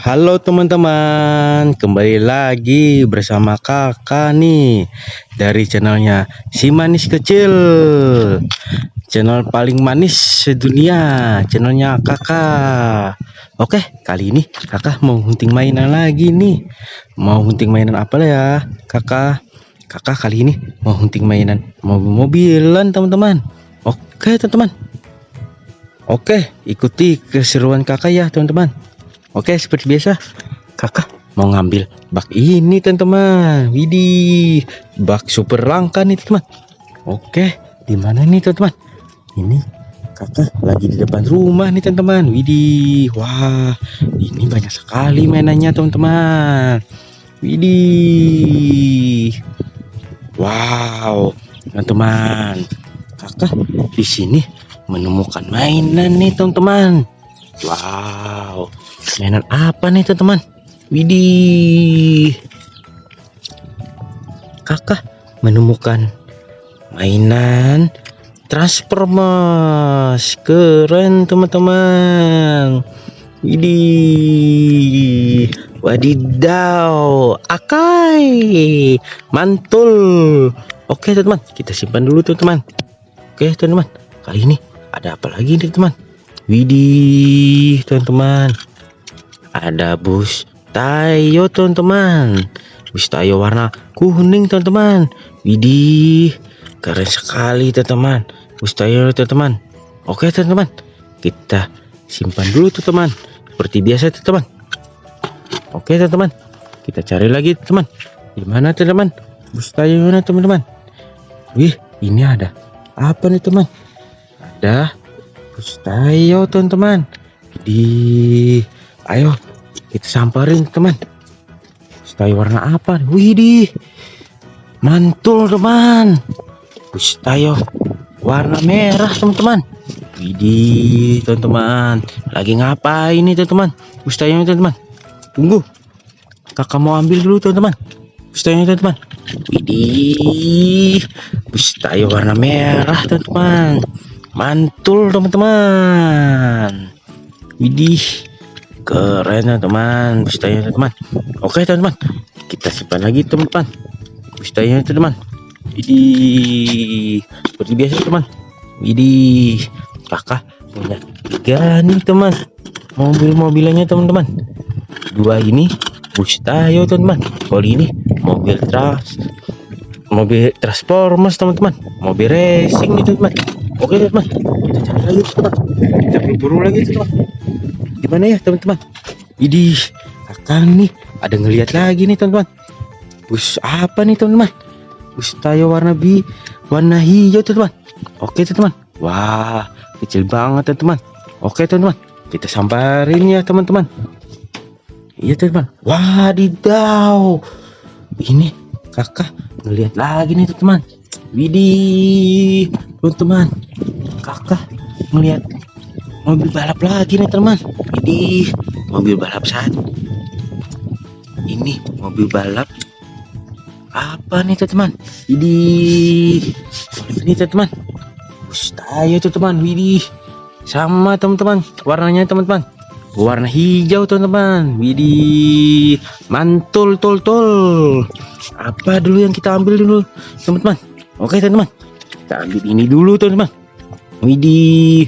Halo teman-teman, kembali lagi bersama kakak nih dari channelnya Si Manis Kecil. Channel paling manis sedunia, channelnya kakak. Oke, kali ini kakak mau hunting mainan lagi nih. Mau hunting mainan apa ya kakak? Kakak kali ini mau hunting mainan mobil-mobilan teman-teman. Oke teman-teman. Oke, ikuti keseruan kakak ya teman-teman Oke, seperti biasa, kakak mau ngambil bak ini teman-teman. Widih, bak super langka nih teman. Oke, di mana nih teman-teman? Ini kakak lagi di depan rumah nih teman-teman. Widih, wah, ini banyak sekali mainannya teman-teman. Widih, wow, teman-teman. Kakak di sini menemukan mainan nih teman-teman. Wow, mainan apa nih teman-teman? Widih, kakak menemukan mainan Transformers. Keren teman-teman. Widih, wadidaw, akai, mantul. Oke teman-teman, kita simpan dulu teman-teman. Oke teman-teman, kali ini ada apa lagi nih teman? Widih, teman-teman. Ada bus Tayo, teman-teman. Bus Tayo warna kuning, teman-teman. Widih, keren sekali, teman-teman. Bus Tayo, teman-teman. Oke, teman-teman. Kita simpan dulu, teman-teman. Seperti biasa, teman-teman. Oke, teman-teman. Kita cari lagi, teman. Di mana, teman-teman? Bus Tayo teman-teman? Wih, ini ada apa nih, teman? Ada Tayo teman-teman. Di ayo kita samperin teman. Tayo warna apa widih mantul teman. Tayo warna merah teman-teman. Widih teman-teman. Lagi ngapain ini teman-teman? Tayo teman-teman. Tunggu. Kakak mau ambil dulu teman-teman. Tayo teman-teman. Widih Tayo warna merah teman-teman mantul teman-teman. Widih keren teman-teman. Bustanya teman oke teman-teman. Kita simpan lagi teman-teman. Bustanya teman widih seperti biasa teman widih kakak punya tiga nih teman mobil-mobilannya teman-teman. Dua ini Bustayo teman-teman. Kalau ini mobil trans mobil transformers teman-teman. Mobil racing nih teman-teman Oke teman, kita cari lagi teman. Kita berburu lagi teman. Gimana ya teman-teman? Ini kakak nih ada ngelihat lagi nih teman-teman. Bus apa nih teman-teman? Bus tayo warna bi warna hijau teman-teman. Oke teman-teman. Wah kecil banget teman-teman. Oke teman-teman. Kita samperin ya teman-teman. Iya teman-teman. Wadidaw. Ini kakak ngelihat lagi nih teman-teman. Widih, teman-teman, kakak melihat mobil balap lagi nih teman. Widih, mobil balap satu. Ini mobil balap apa nih teman? Widih, ini teman. Bustayo tuh teman, widih. Sama teman-teman, warnanya teman-teman. Warna hijau teman-teman. Widih, mantul tol tol. Apa dulu yang kita ambil dulu, teman-teman? Oke teman-teman, kita ambil ini dulu teman-teman. Widih,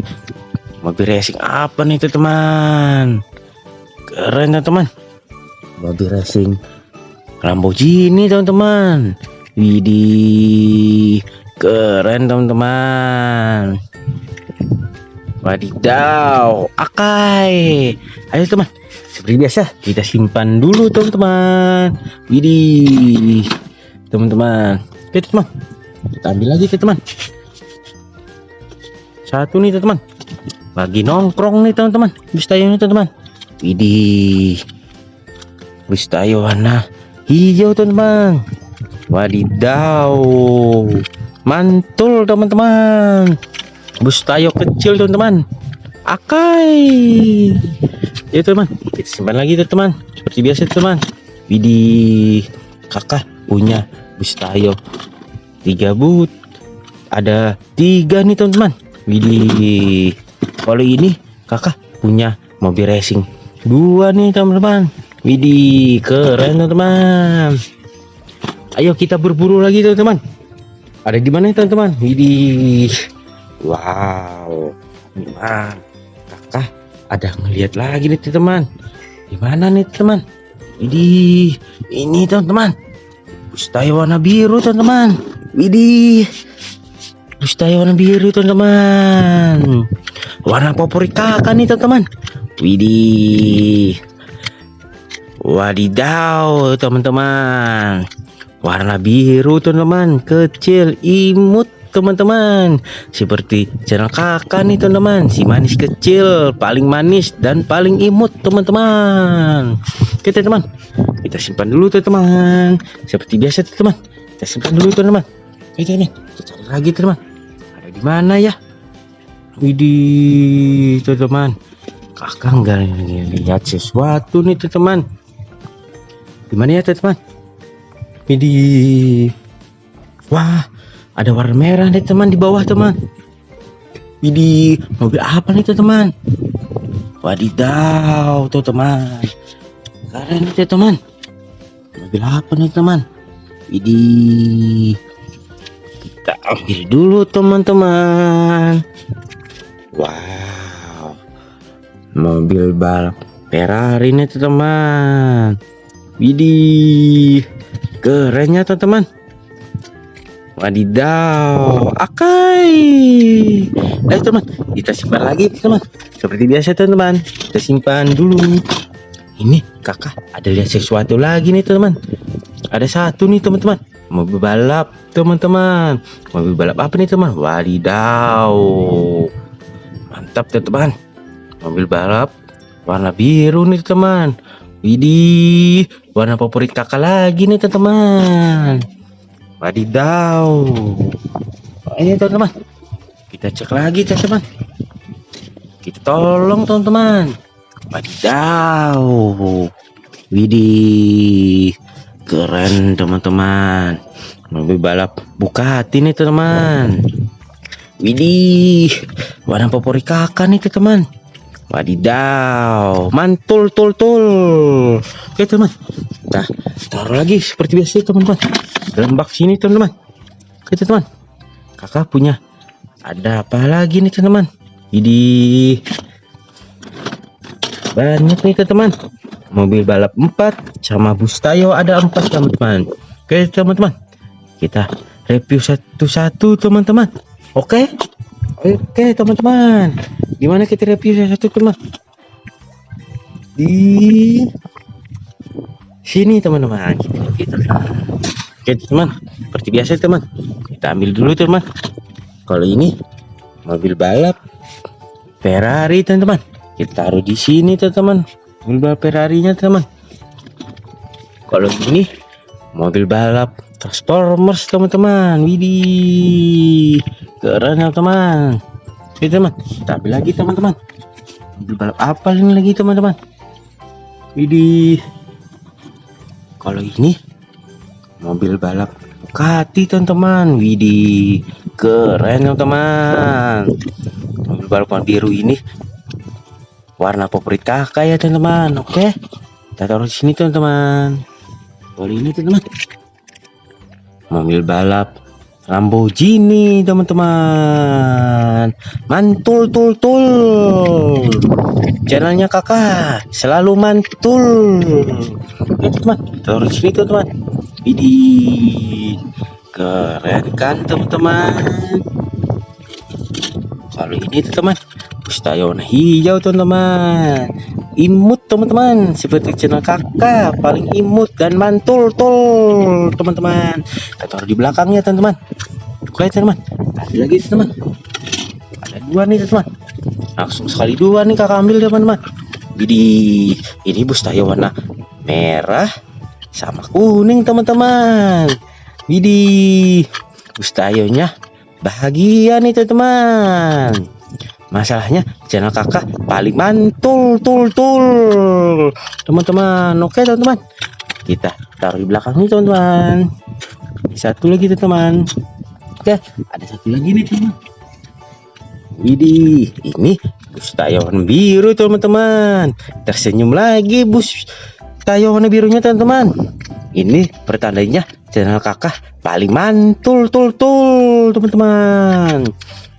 mobil racing apa nih teman-teman? Keren teman-teman. Mobil racing Lamborghini teman-teman. Widih, keren teman-teman. Wadidaw, akai. Ayo teman, seperti biasa kita simpan dulu teman-teman. Widih, teman-teman. Oke teman, kita ambil lagi teman. Satu nih teman lagi nongkrong nih teman-teman. Bistayo nih teman-teman. Widih bistayo warna hijau teman-teman. Wadidaw. Mantul teman-teman. Bustayo kecil teman-teman. Akai. Ya teman kita simpan lagi teman seperti biasa teman widih kakak punya bustayo tiga but ada tiga nih teman-teman. Widih. Kalau ini kakak punya mobil racing. Dua nih teman-teman. Widih keren teman-teman. Ayo kita berburu lagi teman-teman. Ada di mana teman-teman? Widih. Wow. Gimana kakak ada ngelihat lagi nih teman. Di mana nih teman? Widih. Ini teman-teman. Ustay warna biru teman-teman Widih. Ustay warna biru teman-teman. Warna favorit kakak nih teman-teman. Widih. Wadidaw teman-teman. Warna biru teman-teman. Kecil imut teman-teman. Seperti channel kakak nih teman-teman. Si manis kecil Paling manis dan paling imut teman-teman. Oke teman-teman. Kita simpan dulu teman-teman. Seperti biasa teman Kita simpan dulu teman-teman Oke teman Kita cari lagi teman. Ada di mana ya? Widih teman-teman Kakak nggak lihat sesuatu nih teman-teman di mana ya teman? Widih Wah ada warna merah nih teman di bawah teman. Widih mobil apa nih teman? Wadidaw tuh teman. Keren nih teman. Mobil apa nih teman? Widih Kita ambil dulu teman-teman. Wow. Mobil balap Ferrari nih teman Widih Kerennya teman-teman. Wadidaw. Akai. Ayo teman Kita simpan lagi teman. Seperti biasa teman Kita simpan dulu. Ini kakak Ada lihat sesuatu lagi nih teman. Ada satu nih teman-teman Mobil balap teman-teman Mobil balap apa nih teman Wadidaw Mantap teman Mobil balap Warna biru nih teman Widih, warna favorit kakak lagi nih teman-teman. Wadidaw. Ini teman-teman. Kita cek lagi teman-teman. Kita tolong teman-teman. Wadidaw. Widih. Keren teman-teman. Mobil balap Bugatti nih teman-teman. Widih. Warna favorit kakak nih teman-teman. Wadidaw, mantul tul tul. Oke teman, kita taruh lagi seperti biasa teman-teman. Dalam bak sini teman-teman. Oke teman, kakak punya ada apa lagi nih teman-teman? Ini banyak nih teman-teman. Mobil balap 4 sama bus tayo ada 4 teman-teman. Oke teman-teman, kita review satu-satu teman-teman. Oke? Oke teman-teman, gimana kita review satu teman? Di sini teman-teman. Kita Oke teman, seperti biasa teman. Kita ambil dulu teman. Kalau ini mobil balap Ferrari teman-teman. Kita taruh di sini teman-teman. Mobil Ferrarinya teman. Kalau ini mobil balap Transformers teman-teman. Widih. Keren ya teman. Oke teman, ambil lagi teman-teman. Mobil balap apa ini lagi teman-teman? Widih. Kalau ini mobil balap Bugatti teman-teman. Widih. Keren ya teman. Mobil balap warna biru ini warna favorit kakak ya teman-teman. Oke. Kita taruh di sini teman-teman. Kalau ini teman-teman. Mobil balap Lamborghini teman-teman mantul tul tul channelnya kakak selalu mantul ya teman taruh sini tuh teman ini keren kan teman-teman kalau ini tuh teman Bustayon hijau teman-teman. Imut teman-teman. Seperti channel kakak paling imut dan mantul tul teman-teman. Kita taruh di belakangnya teman-teman. Oke teman-teman. Ada lagi teman ada dua nih teman langsung sekali dua nih kakak ambil teman-teman. Jadi ini bus tayo warna merah sama kuning teman-teman. Widih bus tayonya bahagia nih teman-teman masalahnya channel kakak paling mantul tul tul. Teman-teman oke teman-teman? Kita taruh di belakang nih teman-teman. Satu lagi teman oke ada satu lagi nih teman Widih ini bus tayo warna biru teman-teman. Tersenyum lagi bus tayo warna birunya teman-teman. Ini pertandanya channel kakak paling mantul tul tul teman-teman.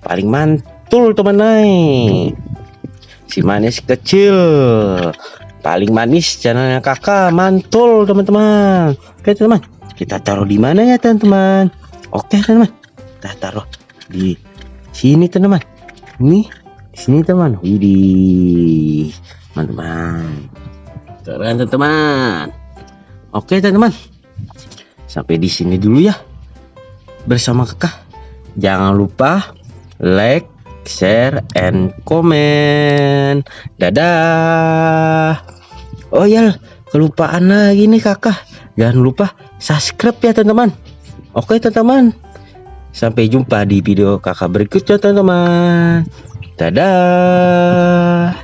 Paling mantul teman naik. Si manis kecil. Paling manis channelnya kakak mantul teman-teman. Oke teman kita taruh di mana ya teman-teman? Oke teman kita taruh di sini teman ini di sini teman. Widih. Teman-teman. Keren teman-teman. Oke teman-teman. Sampai di sini dulu ya. Bersama kakak. Jangan lupa like share and comment. Dadah. Oh ya kelupaan lagi nih kakak. Jangan lupa subscribe ya teman-teman. Oke teman-teman. Sampai jumpa di video kakak berikutnya teman-teman. Dadah